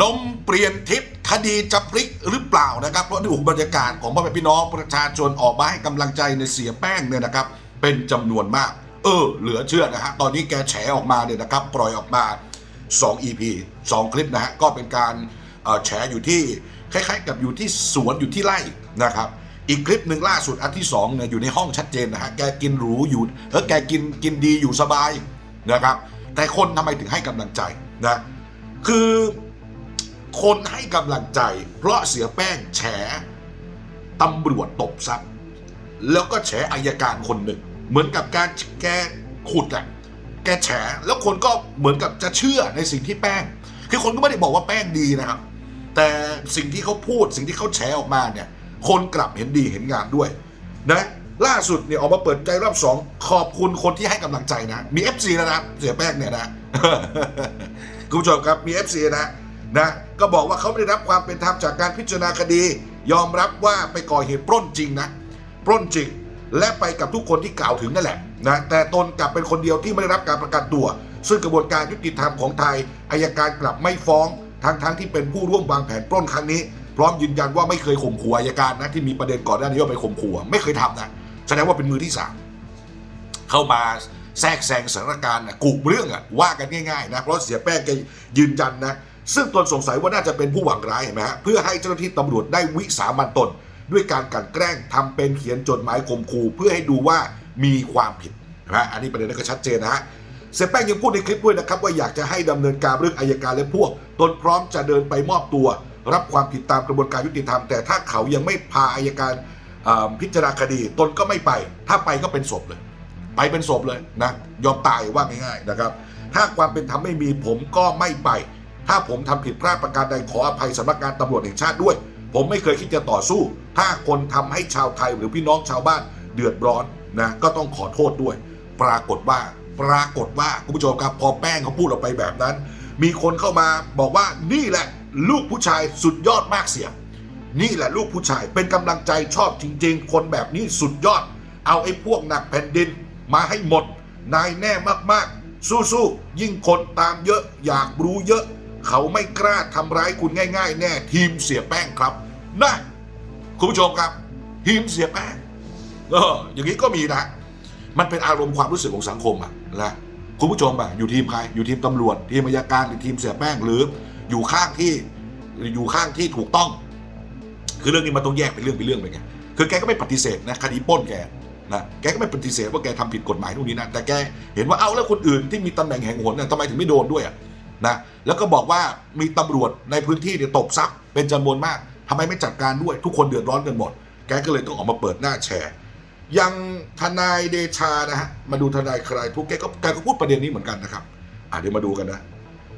ลมเปลี่ยนทิศคดีจะพลิกหรือเปล่านะครับ เพราะดูบรรยากาศของพ่อแม่พี่น้องประชาชนออกมาให้กำลังใจในเสียแป้งเนี่ยนะครับ เป็นจำนวนมาก เออ เหลือเชื่อนะฮะตอนนี้แกแฉออกมาเนี่ยนะครับ ปล่อยออกมา 2 EP 2 คลิปนะฮะก็เป็นการแฉอยู่ที่คล้ายๆ กับอยู่ที่สวนอยู่ที่ไร่นะครับอีกคลิปหนึ่งล่าสุดอันที่2เนี่ยอยู่ในห้องชัดเจนนะฮะแกกินหรูอยู่เออแกกินกินดีอยู่สบายนะครับ แต่คนทำไมถึงให้กำลังใจนะคือ คนให้กำลังใจ เพราะเสียแป้งแฉตำรวจตบทรัพย์ แล้วก็แฉอายการคนหนึ่ง เหมือนกับการแกขุดอะแกแฉแล้วคนก็เหมือนกับจะเชื่อในสิ่งที่แป้ง คือคนก็ไม่ได้บอกว่าแป้งดีนะครับ แต่สิ่งที่เขาพูดสิ่งที่เขาแฉออกมาเนี่ย คนกลับเห็นดีเห็นงามด้วยนะล่าสุดเนี่ยออกมาเปิดใจรอบสองขอบคุณคนที่ให้กำลังใจนะ มี FC แล้วนะเสียแป้งเนี่ยนะคุณผู้ชมครับมี FC นะ นะก็บอกว่าเขาไม่ได้รับความเป็นธรรมจากการพิจารณาคดี ยอมรับว่าไปก่อเหตุปล้นจริงนะปล้นจริง และไปกับทุกคนที่กล่าวถึงนั่นแหละนะแต่ตนกลับเป็นคนเดียวที่ไม่ได้รับการประกันตัว ซึ่งกระบวนการยุติธรรมของไทยอายการกลับไม่ฟ้องทั้งทั้งที่เป็นผู้ร่วมวางแผนปล้นครั้งนี้ พร้อมยืนยันว่าไม่เคยข่มขู่อายการนะที่มีประเด็นก่อนหน้านี้ว่าไปข่มขู่ไม่เคยทำนะแสดงว่าเป็นมือที่สามเข้ามาแทรกแซงสถานการณ์นะกุเรื่องอะว่ากันง่ายๆนะเพราะเสียแป้งแกยืนยันนะ ซึ่งตนสงสัยว่าน่าจะเป็นผู้หวังร้ายเห็นไหมฮะเพื่อให้เจ้าหน้าที่ตำรวจได้วิสามันตน ด้วยการกลันแกล้งทำเป็นเขียนจดหมายข่มขู่เพื่อให้ดูว่ามีความผิดนะอันนี้ประเด็นนั้ก็ชัดเจนนะฮะเสียแป้งยังพูดในคลิปด้วยนะครับว่าอยากจะให้ดำเนินการเรื่องอายการและพวก ตนพร้อมจะเดินไปมอบตัว รับความผิดตามกระบวนการยุติธรรม แต่ถ้าเขายังไม่พาอายการพิจารณาคดี ตนก็ไม่ไป ถ้าไปก็เป็นศพเลย ไปเป็นศพเลยนะยอมตายว่าง่ายๆนะครับ ถ้าความเป็นธรรมไม่มีผมก็ไม่ไป ถ้าผมทำผิดพลาดประการใดขออภัยสำนักงานตำรวจแห่งชาติด้วย ผมไม่เคยคิดจะต่อสู้ ถ้าคนทำให้ชาวไทยหรือพี่น้องชาวบ้านเดือดร้อนนะก็ต้องขอโทษด้วย ปรากฏว่าปรากฏว่าคุณผู้ชมครับ พอแป้งเขาพูดออกไปแบบนั้น มีคนเข้ามาบอกว่านี่แหละ ลูกผู้ชายสุดยอดมากเสียนี่แหละลูกผู้ชายเป็นกำลังใจชอบจริง ๆ คนแบบนี้สุดยอด เอาไอ้พวกหนักแผ่นดินมาให้หมด นายแน่มากๆ สู้ๆยิ่งคนตามเยอะ อยากรู้เยอะ เขาไม่กล้าทำร้ายคุณง่าย ๆ แน่ทีมเสียแป้งครับนะคุณผู้ชมครับ ทีมเสียแป้งเอออย่างนี้ก็มีนะ มันเป็นอารมณ์ความรู้สึกของสังคมอะนะคุณผู้ชมอะอยู่ทีมใครอยู่ทีมตำรวจ ทีมอัยการหรือทีมเสียแป้งหรืออยู่ข้างที่อยู่ข้างที่ถูกต้อง คือเรื่องนี้มันต้องแยกเป็นเรื่องเป็นเรื่องไปไงคือแกก็ไม่ปฏิเสธนะคดีปล้นแกนะแกก็ไม่ปฏิเสธว่าแกทำผิดกฎหมายนู่นนี่นั่นแต่แกเห็นว่าเอาแล้วคนอื่นที่มีตำแหน่งแห่งหนเนี่ยทำไมถึงไม่โดนด้วยอะ นะแล้วก็บอกว่ามีตำรวจในพื้นที่เนี่ยตบทรัพย์เป็นจำนวนมากทำไมไม่จัดการด้วย ทุกคนเดือดร้อนกันหมด แกก็เลยต้องออกมาเปิดหน้าแชร์ยังทนายเดชานะฮะมาดูทนายใคลายทุกแกก็แกก็พูดประเด็นนี้เหมือนกันนะครับอะเดี๋ยวมาดูกันนะ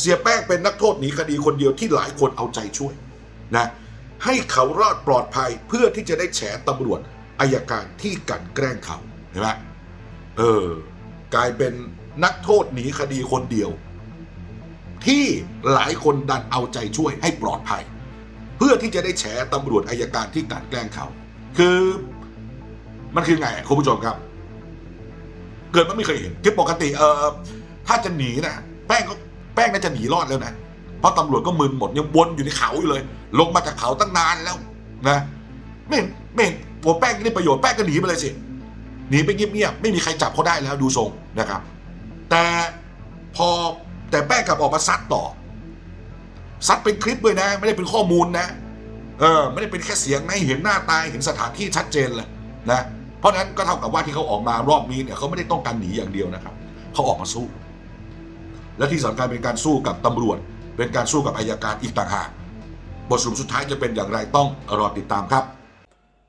เสียแป้งเป็นนักโทษหนีคดีคนเดียวที่หลายคนเอาใจช่วยนะให้เขารอดปลอดภัยเพื่อที่จะได้แฉตำรวจอายการที่กันแกล้งเขาเห็นไหมเออกลายเป็นนักโทษหนีคดีคนเดียว ที่หลายคนดันเอาใจช่วยให้ปลอดภัย เพื่อที่จะได้แฉตำรวจอายการที่กลันแกล้งเขา คือมันคือไงคุณผู้ชมครับ เกิดมันไม่เคยเห็นคือปกติเออถ้าจะหนีนะแป้งก็แป้งน่าจะหนีรอดแล้วนะเพราะตำรวจก็มึนหมดยังวนอยู่ในเขาอยู่เลย ลงมาจากเขาตั้งนานแล้วนะไม่ไม่เห็นหัวแป้งนี่ประโยชน์แป้งก็หนีไปเลยสิหนีไปเงียบๆไม่มีใครจับเขาได้แล้วดูทรงนะครับ แต่พอ แต่แป้งกลับออกมาซัดต่อ ซัดเป็นคลิปด้วยนะ ไม่ได้เป็นข้อมูลนะ เออ ไม่ได้เป็นแค่เสียงนะเห็นหน้าตายเห็นสถานที่ชัดเจนเลยนะ เพราะฉะนั้นก็เท่ากับว่าที่เขาออกมารอบนี้เนี่ยเขาไม่ได้ต้องการหนีอย่างเดียวนะครับ เขาออกมาสู้ และที่สำคัญเป็นการสู้กับตำรวจ เป็นการสู้กับอายการอีกต่างหากบทสรุปสุดท้ายจะเป็นอย่างไรต้องรอติดตามครับ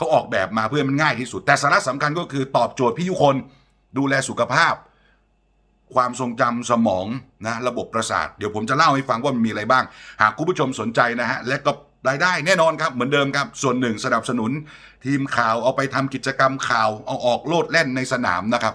เขาออกแบบมาเพื่อมันง่ายที่สุด แต่สาระสำคัญก็คือตอบโจทย์พี่ยุคนดูแลสุขภาพ ความทรงจำสมองนะระบบประสาท เดี๋ยวผมจะเล่าให้ฟังว่ามันมีอะไรบ้าง หากคุณผู้ชมสนใจนะฮะและก็รายได้แน่นอนครับ เหมือนเดิมครับ ส่วนหนึ่งสนับสนุน ทีมข่าวเอาไปทำกิจกรรมข่าวเอาออกโลดแล่นในสนามนะครับ